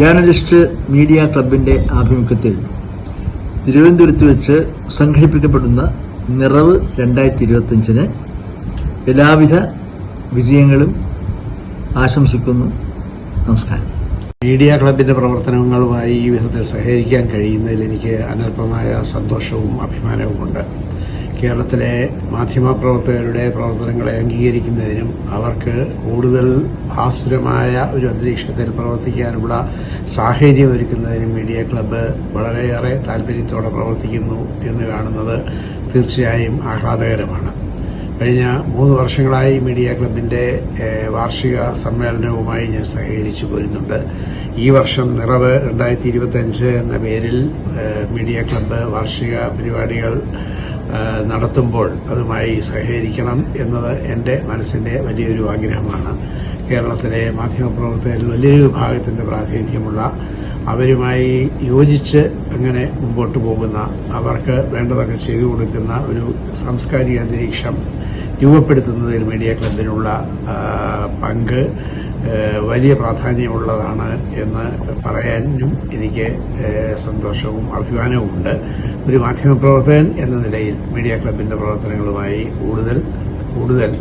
Journalist media ക്ലബിന്റെ ആഭിമുഖ്യത്തിൽ തിരുവനന്തപുരത്ത് വെച്ച് സംഘടിപ്പിക്കപ്പെടുന്ന നിറവ് രണ്ടായിരത്തി ഇരുപത്തിയഞ്ചിന് എല്ലാവിധ വിജയങ്ങളും ആശംസിക്കുന്നു. നമസ്കാരം. മീഡിയ ക്ലബിന്റെ പ്രവർത്തനങ്ങളുമായി ഈ വിധത്തിൽ സഹകരിക്കാൻ കഴിയുന്നതിൽ എനിക്ക് അനൽപമായ സന്തോഷവും അഭിമാനവുമുണ്ട്. കേരളത്തിലെ മാധ്യമപ്രവർത്തകരുടെ പ്രവർത്തനങ്ങളെ അംഗീകരിക്കുന്നതിനും അവർക്ക് കൂടുതൽ ഭാസുരമായ ഒരു അന്തരീക്ഷത്തിൽ പ്രവർത്തിക്കാനുള്ള സാഹചര്യം ഒരുക്കുന്നതിനും മീഡിയ ക്ലബ്ബ് വളരെയേറെ താല്പര്യത്തോടെ പ്രവർത്തിക്കുന്നു എന്ന് കാണുന്നത് തീർച്ചയായും ആഹ്ലാദകരമാണ്. കഴിഞ്ഞ മൂന്ന് വർഷങ്ങളായി മീഡിയ ക്ലബിന്റെ വാർഷിക സമ്മേളനവുമായി ഞാൻ സഹകരിച്ചു പോരുന്നുണ്ട്. ഈ വർഷം നിറവ് രണ്ടായിരത്തി ഇരുപത്തിയഞ്ച് എന്ന പേരിൽ മീഡിയ ക്ലബ്ബ് വാർഷിക പരിപാടികൾ നടത്തുമ്പോൾ അതുമായി സഹകരിക്കണം എന്നത് എന്റെ മനസ്സിന്റെ വലിയൊരു ആഗ്രഹമാണ്. കേരളത്തിലെ മാധ്യമപ്രവർത്തകരിൽ വലിയൊരു വിഭാഗത്തിന്റെ പ്രാതിനിധ്യമുള്ള അവരുമായി യോജിച്ച് അങ്ങനെ മുമ്പോട്ട് പോകുന്ന അവർക്ക് വേണ്ടതൊക്കെ ചെയ്തു കൊടുക്കുന്ന ഒരു സാംസ്കാരിക അന്തരീക്ഷം രൂപപ്പെടുത്തുന്നതിൽ മീഡിയ ക്ലബിനുള്ള പങ്ക് വലിയ പ്രാധാന്യമുള്ളതാണ് എന്ന് പറയാനും എനിക്ക് സന്തോഷവും അഭിമാനവുമുണ്ട് ഒരു മാധ്യമപ്രവർത്തകൻ എന്ന നിലയിൽ മീഡിയ ക്ലബിന്റെ പ്രവർത്തനങ്ങളുമായി കൂടുതൽ കൂടുതൽ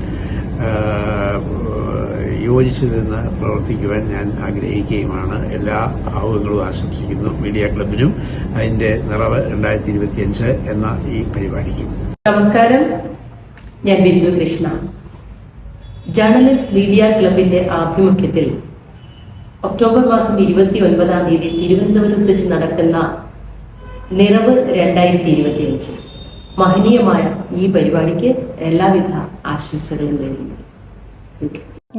യോജിച്ചു നിന്ന് പ്രവർത്തിക്കുവാൻ ഞാൻ ആഗ്രഹിക്കുകയുമാണ്. എല്ലാ ഭാവുകങ്ങളും ആശംസിക്കുന്നു. മീഡിയ ക്ലബിനും അതിന്റെ നിറവ് രണ്ടായിരത്തി ഇരുപത്തിയഞ്ച് എന്ന ഈ പരിപാടിക്കും. നമസ്കാരം. ഞാൻ ബിന്ദു കൃഷ്ണ. ജേർണലിസ്റ്റ് മീഡിയ ക്ലബിന്റെ ആഭിമുഖ്യത്തിൽ ഒക്ടോബർ മാസം ഇരുപത്തി ഒൻപതാം തീയതി തിരുവനന്തപുരത്ത് വെച്ച് നടക്കുന്ന നിറവ് രണ്ടായിരത്തി ഇരുപത്തിയഞ്ച് മഹനീയമായ ഈ പരിപാടിക്ക് എല്ലാവിധ ആശംസകളും നേരുന്നു.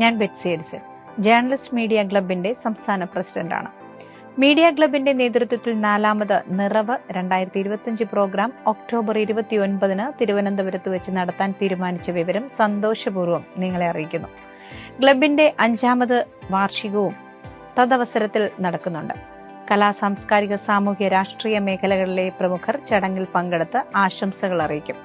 ഞാൻ ബെറ്റ്സി എഡിസൺ. ജേർണലിസ്റ്റ് മീഡിയ ക്ലബിന്റെ സംസ്ഥാന പ്രസിഡന്റാണ്. മീഡിയ ക്ലബിന്റെ നേതൃത്വത്തിൽ നാലാമത് നിറവ് രണ്ടായിരത്തി ഇരുപത്തിയഞ്ച് പ്രോഗ്രാം ഒക്ടോബർ ഇരുപത്തിയൊൻപതിന് തിരുവനന്തപുരത്ത് വെച്ച് നടത്താൻ തീരുമാനിച്ച വിവരം സന്തോഷപൂർവം നിങ്ങളെ അറിയിക്കുന്നു. ക്ലബിന്റെ അഞ്ചാമത് വാർഷികവും തദവസരത്തിൽ നടക്കുന്നുണ്ട്. കലാ സാംസ്കാരിക സാമൂഹ്യ രാഷ്ട്രീയ മേഖലകളിലെ പ്രമുഖർ ചടങ്ങിൽ പങ്കെടുത്ത് ആശംസകൾ അറിയിക്കും.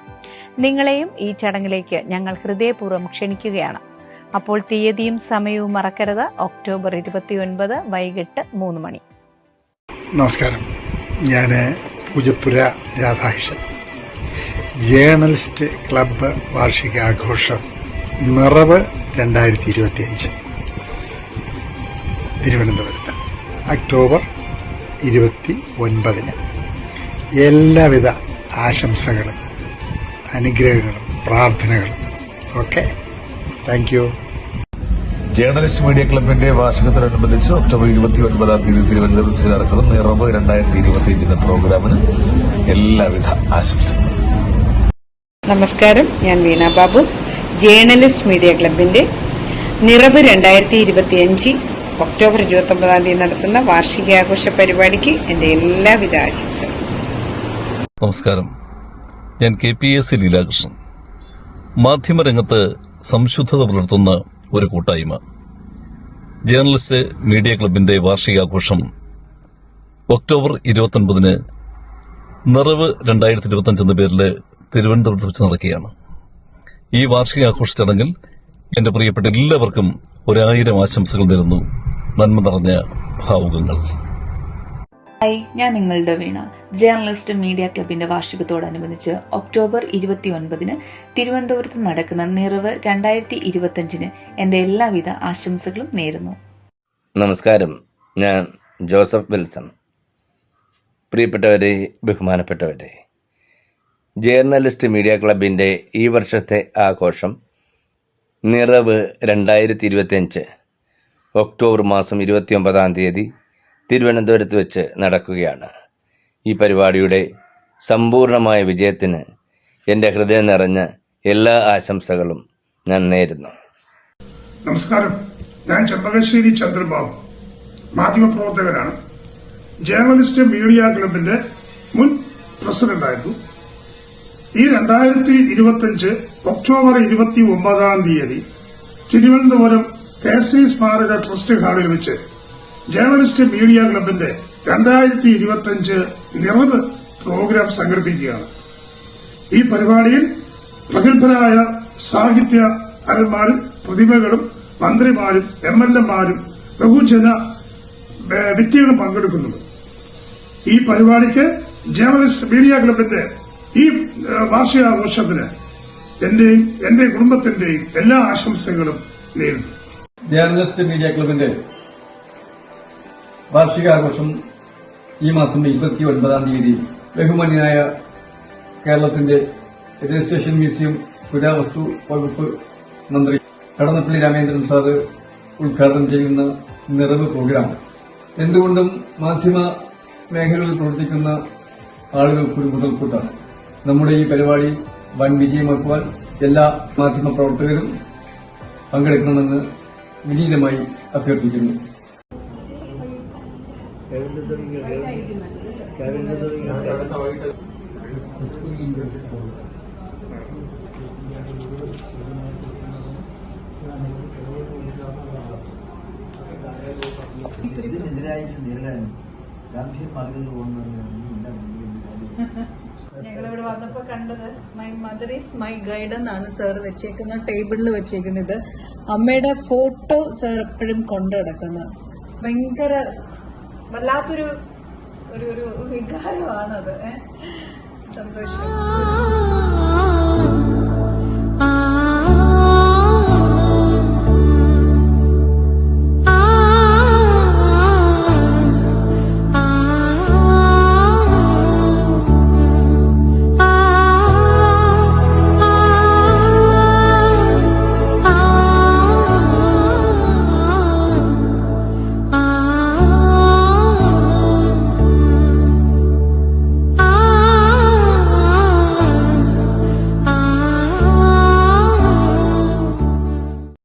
നിങ്ങളെയും ഈ ചടങ്ങിലേക്ക് ഞങ്ങൾ ഹൃദയപൂർവം ക്ഷണിക്കുകയാണ്. അപ്പോൾ തീയതിയും സമയവും മറക്കരുത്. ഒക്ടോബർ ഇരുപത്തി ഒൻപത് വൈകിട്ട് മൂന്ന് മണി. നമസ്കാരം. ഞാൻ പൂജപ്പുര രാധാകൃഷ്ണൻ. ജേർണലിസ്റ്റ് ക്ലബ്ബ് വാർഷികാഘോഷം നിറവ് രണ്ടായിരത്തി ഇരുപത്തി അഞ്ച് തിരുവനന്തപുരത്ത്. ഒക്ടോബർ ഇരുപത്തി ഒൻപതിന് എല്ലാവിധ ആശംസകളും അനുഗ്രഹങ്ങളും പ്രാർത്ഥനകളും okay thank you. Journalist media ക്ലബിന്റെ വാർഷികത്തോടനുബന്ധിച്ച് ഒക്ടോബർ ഇരുപത്തി ഒൻപതാം തീയതി തിരുവനന്തപുരത്ത് നടക്കുന്ന നിറവ് രണ്ടായിരത്തി ഇരുപത്തിയഞ്ച് എന്ന പ്രോഗ്രാമിന് എല്ലാവിധ ആശംസകളും. നമസ്കാരം ഞാൻ വീണ ബാബു. ജേർണലിസ്റ്റ് മീഡിയ ക്ലബിന്റെ നിറവ് രണ്ടായിരത്തി ഇരുപത്തിയഞ്ച് ഒക്ടോബർ ഇരുപത്തി ഒമ്പതാം തീയതി നടത്തുന്ന വാർഷികാഘോഷ പരിപാടിക്ക് എന്റെ എല്ലാവിധ ആശംസകളും. നമസ്കാരം. ഞാൻ K P S C Leelakrishnan. മാധ്യമരംഗത്ത് സംശുദ്ധത പുലർത്തുന്ന ഒരു കൂട്ടായ്മ. ജേർണലിസ്റ്റ് മീഡിയ ക്ലബിന്റെ വാർഷികാഘോഷം ഒക്ടോബർ ഇരുപത്തൊൻപതിന് നിറവ് രണ്ടായിരത്തി ഇരുപത്തഞ്ച് എന്ന പേരിൽ തിരുവനന്തപുരത്ത് വെച്ച് നടക്കുകയാണ്. ഈ വാർഷികാഘോഷ ചടങ്ങിൽ എന്റെ പ്രിയപ്പെട്ട എല്ലാവർക്കും ഒരായിരം ആശംസകൾ നേരുന്നു. നന്മ നിറഞ്ഞ ഭാവുകങ്ങൾ. ഹായ് ഞാൻ നിങ്ങളുടെ വീണ. ജേർണലിസ്റ്റ് മീഡിയ ക്ലബിന്റെ വാർഷികത്തോടനുബന്ധിച്ച് ഒക്ടോബർ ഇരുപത്തി ഒൻപതിന് തിരുവനന്തപുരത്ത് നടക്കുന്ന നിറവ് രണ്ടായിരത്തി ഇരുപത്തഞ്ചിന് എന്റെ എല്ലാവിധ ആശംസകളും നേരുന്നു. നമസ്കാരം. ഞാൻ ജോസഫ് വിൽസൺ. പ്രിയപ്പെട്ടവരെ ബഹുമാനപ്പെട്ടവരെ ജേർണലിസ്റ്റ് മീഡിയ ക്ലബിന്റെ ഈ വർഷത്തെ ആഘോഷം നിറവ് രണ്ടായിരത്തി ഇരുപത്തിയഞ്ച് ഒക്ടോബർ മാസം ഇരുപത്തിയൊമ്പതാം തീയതി തിരുവനന്തപുരത്ത് വെച്ച് നടക്കുകയാണ്. ഈ പരിപാടിയുടെ സമ്പൂർണമായ വിജയത്തിന് എന്റെ ഹൃദയം നിറഞ്ഞ എല്ലാ ആശംസകളും ഞാൻ നേരുന്നു. നമസ്കാരം. ഞാൻ ചന്ദ്രകശ്ശേരി ചന്ദ്രബാബു മാധ്യമപ്രവർത്തകനാണ്. ജേർണലിസ്റ്റ് മീഡിയ ക്ലബിന്റെ മുൻ പ്രസിഡന്റായിരുന്നു. ഈ രണ്ടായിരത്തി ഇരുപത്തിയഞ്ച് ഒക്ടോബർ ഇരുപത്തി ഒമ്പതാം തീയതി തിരുവനന്തപുരം കെ സി സ്മാരക ട്രസ്റ്റ് ഹാളിൽ വെച്ച് ജേർണലിസ്റ്റ് മീഡിയ ക്ലബിന്റെ രണ്ടായിരത്തി ഇരുപത്തിയഞ്ച് നിറവ് പ്രോഗ്രാം സംഘടിപ്പിക്കുകയാണ്. ഈ പരിപാടിയിൽ പ്രഗത്ഭരായ സാഹിത്യ അരന്മാരും പ്രതിഭകളും മന്ത്രിമാരും എം എൽ എമാരും ബഹുജന വ്യക്തികളും പങ്കെടുക്കുന്നുണ്ട്. ഈ പരിപാടിക്ക് ജേർണലിസ്റ്റ് മീഡിയ ക്ലബിന്റെ ഈ വാർഷികാഘോഷത്തിന് എന്റെയും എന്റെ കുടുംബത്തിന്റെയും എല്ലാ ആശംസകളും നേരുന്നു. ജേർണലിസ്റ്റ് മീഡിയ ക്ലബിന്റെ വാർഷികാഘോഷം ഈ മാസം ഇരുപത്തി ഒൻപതാം തീയതി ബഹുമാന്യനായ കേരളത്തിന്റെ രജിസ്ട്രേഷൻ മ്യൂസിയം പുരാവസ്തു വകുപ്പ് മന്ത്രി കടന്നപ്പള്ളി രാമേന്ദ്രൻ സാറ് ഉദ്ഘാടനം ചെയ്യുന്ന നിറവ് പ്രോഗ്രാം. എന്തുകൊണ്ടും മാധ്യമ മേഖലകളിൽ പ്രവർത്തിക്കുന്ന ആളുകൾക്കൊരു മുതൽക്കൂട്ടാണ്. നമ്മുടെ ഈ പരിപാടി വൻ വിജയമാക്കുവാൻ എല്ലാ മാധ്യമ പ്രവർത്തകരും പങ്കെടുക്കണമെന്ന് വിനീതമായി അഭ്യർത്ഥിക്കുന്നു. ഞങ്ങളിവിടെ വന്നപ്പോ കണ്ടത് my mother is my guide എന്നാണ് സാർ വെച്ചേക്കുന്ന ടേബിളിൽ വെച്ചേക്കുന്നത്. അമ്മയുടെ ഫോട്ടോ സാർ എപ്പോഴും കൊണ്ടു നടക്കുന്നത് ഭയങ്കര വല്ലാത്തൊരു ഒരു ഒരു വികാരമാണത്. സന്തോഷം.